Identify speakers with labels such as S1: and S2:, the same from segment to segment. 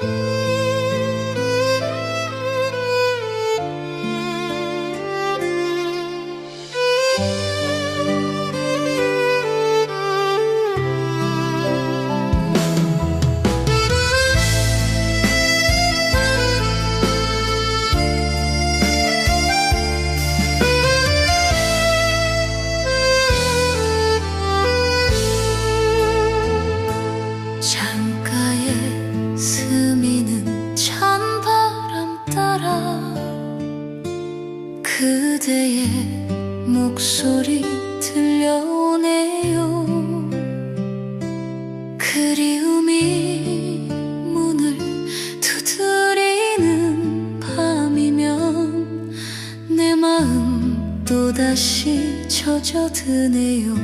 S1: thank you. 그대의 목소리 들려오네요. 그리움이 문을 두드리는 밤이면 내 마음 또다시 젖어드네요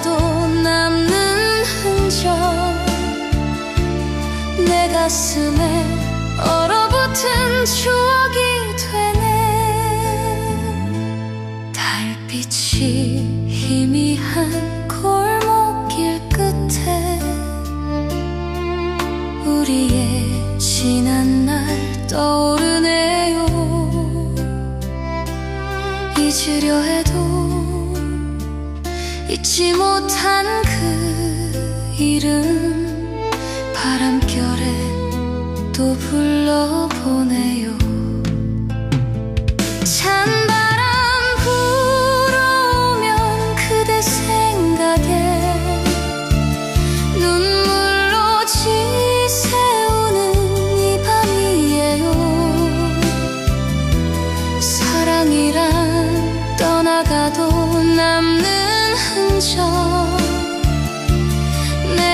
S1: 가도 남는 흔적. 내 가슴에 얼어붙은 추억이 되네. 달빛이 희미한 골목길 끝에 우리의 지난 날 떠오르네요. 잊으려 해도 잊지 못한 그 이름 바람결에 또 불러보네요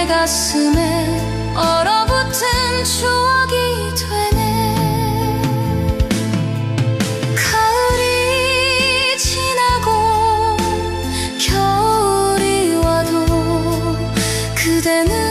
S1: 내 가슴에 얼어붙은 추억이 되네. 가을이 지나고 겨울이 와도 그대는